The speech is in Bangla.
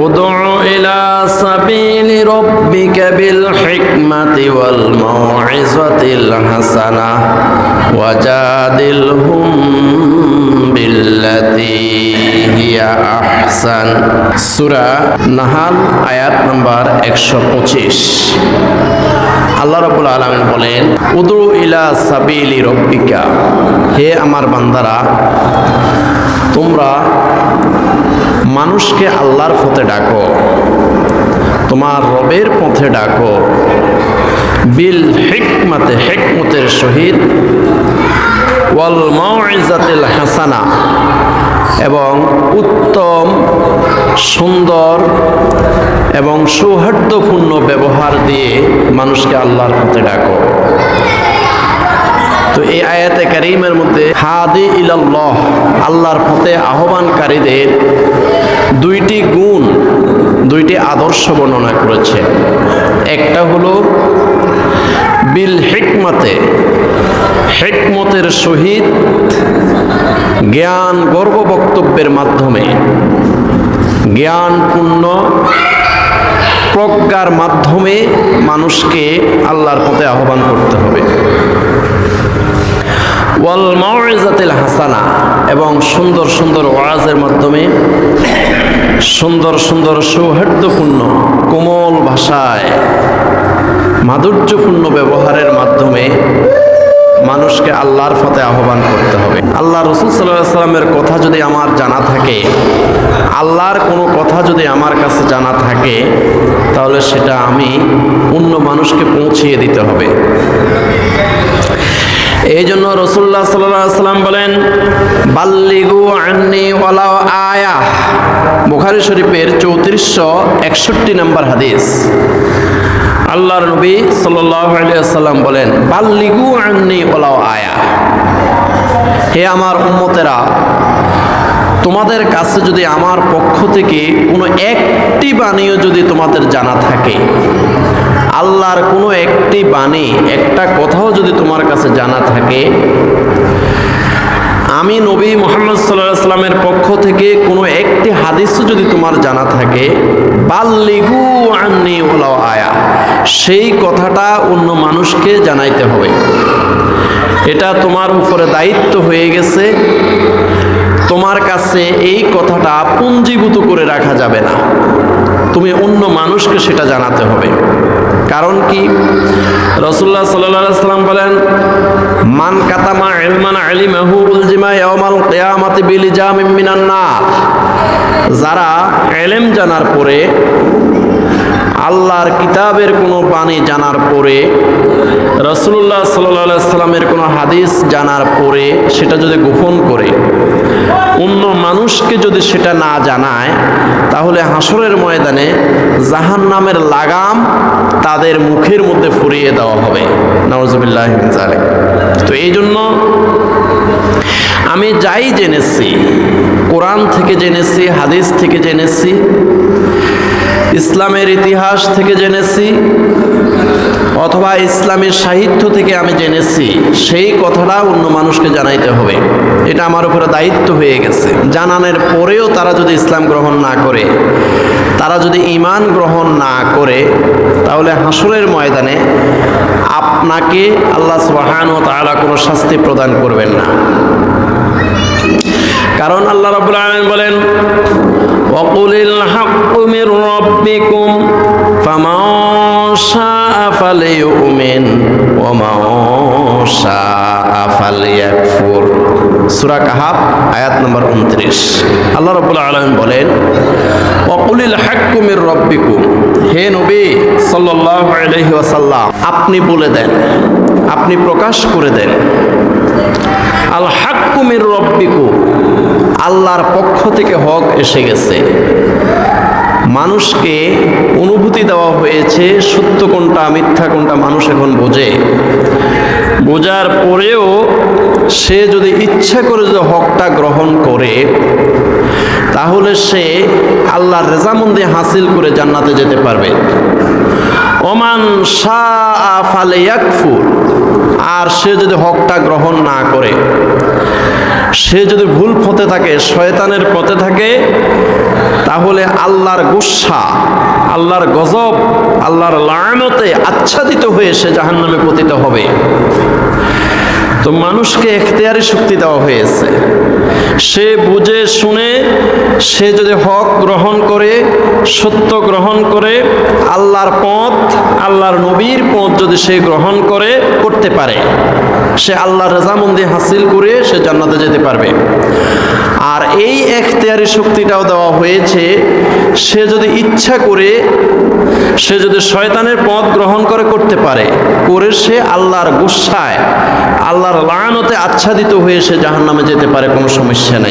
ادع إلى سبيل ربك بالحكمة والموعظة الحسنة وجادلهم بالتي هي أحسن سورة নাহাল আয়াত নাম্বার একশো পঁচিশ আল্লাহ রবুল আলমিন বলেন উদু ইলা সাবিলি রব্বিকা হে আমার বান্দারা তোমরা মানুষকে আল্লাহর পথে ডাকো, তোমার রবের পথে ডাকো। বিল হিকমাতে হেকমতের সহিত, ওয়াল মাউইজাতিল হাসানা, এবং উত্তম, সুন্দর এবং সৌহার্দ্যপূর্ণ ব্যবহার দিয়ে মানুষকে আল্লাহর পথে ডাকো। তো এই আয়াতে কারিমের মধ্যে হাদি ইলাল্লাহ, আল্লাহর পথে আহ্বানকারীদের দুইটি গুণ, দুইটি আদর্শ বর্ণনা করেছে। একটা হলো বিল হিকমতে, হেকমতের সহিত জ্ঞান গর্ব বক্তব্যের মাধ্যমে, জ্ঞানপূর্ণ প্রজ্ঞার মাধ্যমে মানুষকে আল্লাহর পথে আহ্বান করতে হবে। ওয়াল মাওয়াজাতিল হাসানা, এবং সুন্দর সুন্দর ওয়াজের মাধ্যমে সুন্দর সুন্দর সৌহার্দ্যপূর্ণ কোমল ভাষায় মাধুর্যপূর্ণ ব্যবহারের মাধ্যমে মানুষকে আল্লাহর পথে আহ্বান করতে হবে। আল্লাহ রসুল সাল্লাহ সাল্লামের কথা যদি আমার জানা থাকে, আল্লাহর কোনো কথা যদি আমার কাছে জানা থাকে, তাহলে সেটা আমি অন্য মানুষকে পৌঁছিয়ে দিতে হবে। এই জন্য রসুল্লাহ সাল্লাম বলেন, বাল্লিগু আন্নি ওয়ালাও আয়া। বুখারি শরীফের চৌত্রিশশো একষট্টি নম্বর হাদিস। আল্লাহর নবী সাল্লাম বলেন, বাল্লিগু আন্নি ওলাও আয়া। হে আমার উম্মতেরা তোমাদের কাছে যদি আমার পক্ষ থেকে কোনো একটি বাণীও যদি তোমাদের জানা থাকে, আল্লাহর কোনো একটি বাণী, একটা কথাও যদি তোমার কাছে জানা থাকে, আমি নবী মোহাম্মদ সাল্লাহ সাল্লামের পক্ষ থেকে কোনো একটি হাদিসও যদি তোমার জানা থাকে, বাল্লিগু আন্নি ওলাও আয়া, সেই কথাটা অন্য মানুষকে জানাইতে হবে। এটা তোমার উপরে দায়িত্ব হয়ে গেছে কাছে এই কথাটা পুঞ্জীভূত করে রাখা যাবে না। তুমি অন্য মানুষকে সেটা জানাতে হবে। কারণ কি? রসুল্লাহ সাল্লাহ সাল্লাম বলেন, মান কাতামা এলমান আলী উলজিমা জিমা নার। যারা এলেম জানার পরে আল্লাহর কিতাবের কোনো বাণী জানার পরে রসুল্লাহ সাল্লাহ সাল্লামের কোনো হাদিস জানার পরে সেটা যদি গোপন করে, অন্য মানুষকে যদি সেটা না জানায়, তাহলে হাসরের ময়দানে জাহান নামের লাগাম তাদের মুখের মধ্যে ফুরিয়ে দেওয়া হবে। নওয়াজবিল্লাহ তো এই জন্য আমি যাই জেনেছি, কোরআন থেকে জেনেছি, হাদিস থেকে জেনেছি ইসলামের ইতিহাস থেকে জেনেছি, অথবা ইসলামের সাহিত্য থেকে আমি জেনেছি, সেই কথাটা অন্য মানুষকে জানাইতে হবে। এটা আমার উপরে দায়িত্ব হয়ে গেছে। জানানোর পরেও তারা যদি ইসলাম গ্রহণ না করে, তারা যদি ইমান গ্রহণ না করে, তাহলে হাসরের ময়দানে আপনাকে আল্লাহ সুবাহান ও তারা কোনো শাস্তি প্রদান করবেন না। কারণ আল্লাহ রাব্বুল আলামিন বলেন ওয়াকুলিল হাক্কু মির রাব্বিকুম ফামান শাআ ফালিউমিন ওয়া মান শাআ ফালিয়াকফুর সূরা কাহাব, আয়াত নম্বর 29 আল্লাহ রাব্বুল আলামিন বলেন, ওয়াকুলিল হাক্কু মির রাব্বিকুম। হে নবী, সাল্লাল্লাহু আলাইহি ওয়াসাল্লাম, আপনি বলে দেন, আপনি প্রকাশ করে দেন, আল হাক্কুমির রব্বিকু আল্লাহর পক্ষ থেকে হক এসে গেছে। মানুষকে অনুভূতি দেওয়া হয়েছে, সত্য কোনটা, মিথ্যা কোনটা মানুষ এখন বোঝে। বোঝার পরেও সে যদি ইচ্ছা করে যদি হকটা গ্রহণ করে, তাহলে সে আল্লাহর রেজামন্দি হাসিল করে জান্নাতে যেতে পারবে। ওমান আর সে যদি হকটা গ্রহণ না করে, সে যদি ভুল পথে থাকে, শয়তানের পথে থাকে তাহলে আল্লাহর গুসা আল্লাহর গজব আল্লাহর লায়নতে আচ্ছাদিত হয়ে সে জাহান্নামে পতিত হবে। তো মানুষকে এখতিয়ারি শক্তি দেওয়া হয়েছে। সে বুঝে, শুনে, সে যদি হক গ্রহণ করে, সত্য গ্রহণ করে, আল্লাহর পথ, আল্লাহর নবীর পথ যদি সে গ্রহণ করে, করতে পারে। সে আল্লাহর রেজামন্দি হাসিল করে সে জান্নাতে যেতে পারবে। আর এই এখতিয়ারি শক্তিটাও দেওয়া হয়েছে, সে যদি ইচ্ছা করে, সে যদি শয়তানের পথ গ্রহণ করে, করতে পারে। করে সে আল্লাহর গুসায় আল্লাহর লানতে আচ্ছাদিত হয়ে সে জাহান্নামে যেতে পারে কোনো সমস্যা নাই।